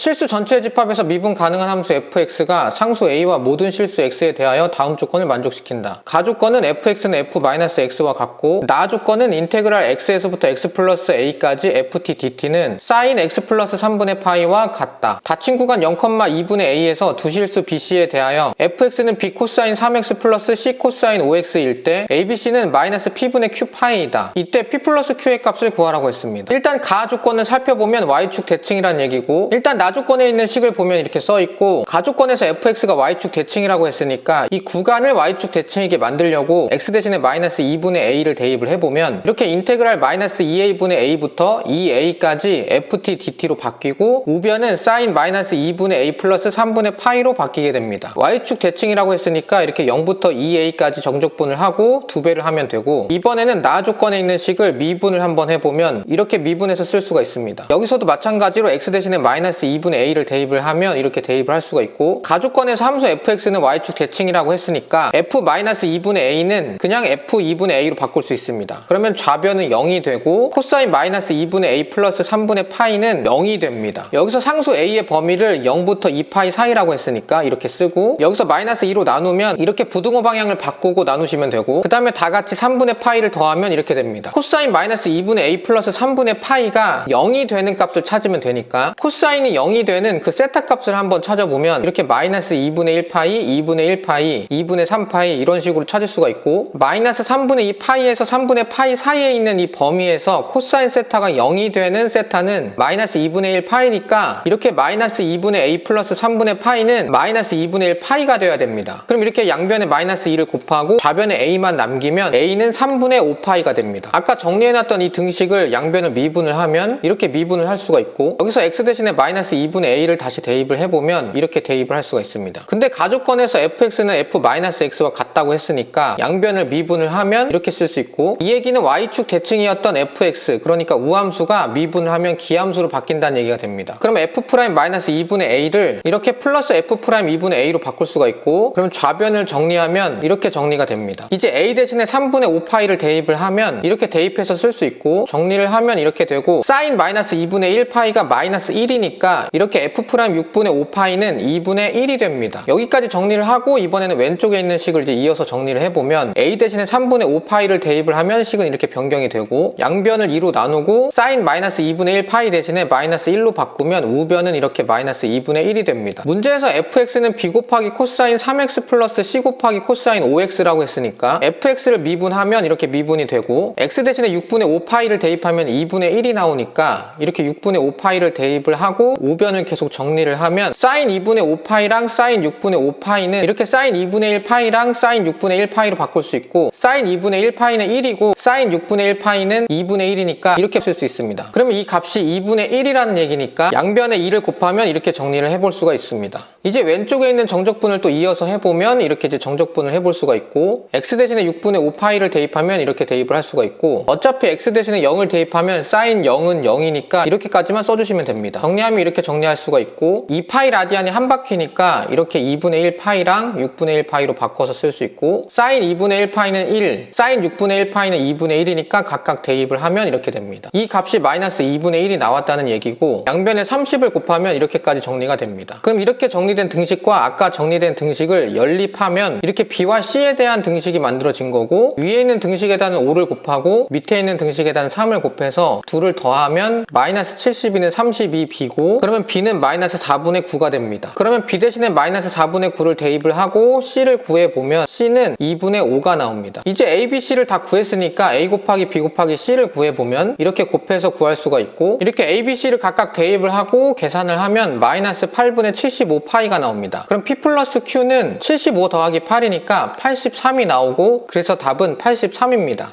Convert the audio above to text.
실수 전체 집합에서 미분 가능한 함수 fx가 상수 a와 모든 실수 x에 대하여 다음 조건을 만족시킨다. 가조건은 fx는 f-x와 같고 나 조건은 인테그랄 x에서부터 x 플러스 a까지 ft dt는 sin x 플러스 3분의 파이와 같다. 닫힌 구간 0,2분의 a에서 두 실수 bc에 대하여 fx는 b 코사인 3x 플러스 c 코사인 5x일 때 abc는 마이너스 p분의 q 파이이다. 이때 p 플러스 q의 값을 구하라고 했습니다. 일단 가 조건을 살펴보면 y축 대칭이란 얘기고 일단 나 조건에 있는 식을 보면 이렇게 써 있고 가 조건에서 fx가 y축 대칭이라고 했으니까 이 구간을 y축 대칭이게 만들려고 x 대신에 마이너스 2분의 a를 대입을 해보면 이렇게 인테그랄 마이너스 2a분의 a부터 2a까지 ft dt로 바뀌고 우변은 사인 마이너스 2분의 a 플러스 3분의 파이로 바뀌게 됩니다. y축 대칭이라고 했으니까 이렇게 0부터 2a까지 정적분을 하고 두 배를 하면 되고 이번에는 나 조건에 있는 식을 미분을 한번 해보면 이렇게 미분해서 쓸 수가 있습니다. 여기서도 마찬가지로 x 대신에 마이너스 2 분의 a를 대입을 하면 이렇게 대입을 할 수가 있고 가조건에서 함수 fx는 y축 대칭이라고 했으니까 f 마이너스 2분의 a는 그냥 f 2분의 a로 바꿀 수 있습니다. 그러면 좌변은 0이 되고 코사인 마이너스 2분의 a 플러스 3분의 파이는 0이 됩니다. 여기서 상수 a의 범위를 0부터 2파이 사이라고 했으니까 이렇게 쓰고 여기서 마이너스 2로 나누면 이렇게 부등호 방향을 바꾸고 나누시면 되고 그 다음에 다 같이 3분의 파이를 더하면 이렇게 됩니다. 코사인 마이너스 2분의 a 플러스 3분의 파이가 0이 되는 값을 찾으면 되니까 코사인이 0이 되는 그 세타 값을 한번 찾아보면 이렇게 마이너스 2분의 1파이, 2분의 1파이, 2분의 3파이 이런 식으로 찾을 수가 있고 마이너스 3분의 2파이에서 3분의 파이 사이에 있는 이 범위에서 코사인 세타가 0이 되는 세타는 마이너스 2분의 1파이니까 이렇게 마이너스 2분의 a 플러스 3분의 파이는 마이너스 2분의 1 파이가 돼야 됩니다. 그럼 이렇게 양변에 마이너스 2를 곱하고 좌변에 a만 남기면 a는 3분의 5파이가 됩니다. 아까 정리해놨던 이 등식을 양변을 미분을 하면 이렇게 미분을 할 수가 있고 여기서 x 대신에 마이너스 2분의 a를 다시 대입을 해보면 이렇게 대입을 할 수가 있습니다. 근데 가조건에서 fx는 f-x와 같다고 했으니까 양변을 미분을 하면 이렇게 쓸 수 있고 이 얘기는 y축 대칭이었던 fx 그러니까 우함수가 미분을 하면 기함수로 바뀐다는 얘기가 됩니다. 그럼 f'-2분의 a를 이렇게 플러스 f'2분의 a로 바꿀 수가 있고 그럼 좌변을 정리하면 이렇게 정리가 됩니다. 이제 a 대신에 3분의 5파이를 대입을 하면 이렇게 대입해서 쓸 수 있고 정리를 하면 이렇게 되고 사인 마이너스 2분의 1파이가 마이너스 1이니까 이렇게 f'6분의 5파이는 2분의 1이 됩니다. 여기까지 정리를 하고 이번에는 왼쪽에 있는 식을 이제 이어서 정리를 해보면 a 대신에 3분의 5파이를 대입을 하면 식은 이렇게 변경이 되고 양변을 2로 나누고 사인 마이너스 2분의 1파이 대신에 마이너스 1로 바꾸면 우변은 이렇게 마이너스 2분의 1이 됩니다. 문제에서 fx는 b 곱하기 코사인 3x 플러스 c 곱하기 코사인 5x라고 했으니까 fx를 미분하면 이렇게 미분이 되고 x 대신에 6분의 5파이를 대입하면 2분의 1이 나오니까 이렇게 6분의 5파이를 대입을 하고 우변 을 계속 정리를 하면 사인 2분의 5파이랑 사인 6분의 5파이는 이렇게 사인 2분의 1파이랑 사인 6분의 1파이로 바꿀 수 있고 사인 2분의 1파이는 1이고 사인 6분의 1파이는 2분의 1이니까 이렇게 쓸 수 있습니다. 그러면 이 값이 2분의 1이라는 얘기니까 양변에 2를 곱하면 이렇게 정리를 해볼 수가 있습니다. 이제 왼쪽에 있는 정적분을 또 이어서 해보면 이렇게 이제 정적분을 해볼 수가 있고 x 대신에 6분의 5파이를 대입하면 이렇게 대입을 할 수가 있고 어차피 x 대신에 0을 대입하면 사인 0은 0이니까 이렇게까지만 써주시면 됩니다. 정리하면 이렇게 정리할 수가 있고 2파이 라디안이 한 바퀴니까 이렇게 2분의 1파이랑 6분의 1파이로 바꿔서 쓸 수 있고 사인 2분의 1파이는 1, 사인 6분의 1파이는 2분의 1이니까 각각 대입을 하면 이렇게 됩니다. 이 값이 마이너스 2분의 1이 나왔다는 얘기고 양변에 30을 곱하면 이렇게까지 정리가 됩니다. 그럼 이렇게 정리된 등식과 아까 정리된 등식을 연립하면 이렇게 b와 c에 대한 등식이 만들어진 거고 위에 있는 등식에 대한 5를 곱하고 밑에 있는 등식에 대한 3을 곱해서 둘을 더하면 마이너스 72는 32b고 그러면 b는 마이너스 4분의 9가 됩니다. 그러면 b 대신에 마이너스 4분의 9를 대입을 하고 c를 구해보면 c는 2분의 5가 나옵니다. 이제 a, b, c를 다 구했으니까 a 곱하기 b 곱하기 c를 구해보면 이렇게 곱해서 구할 수가 있고 이렇게 a, b, c를 각각 대입을 하고 계산을 하면 마이너스 8분의 75파이가 나옵니다. 그럼 p 플러스 q는 75 더하기 8이니까 83이 나오고 그래서 답은 83입니다.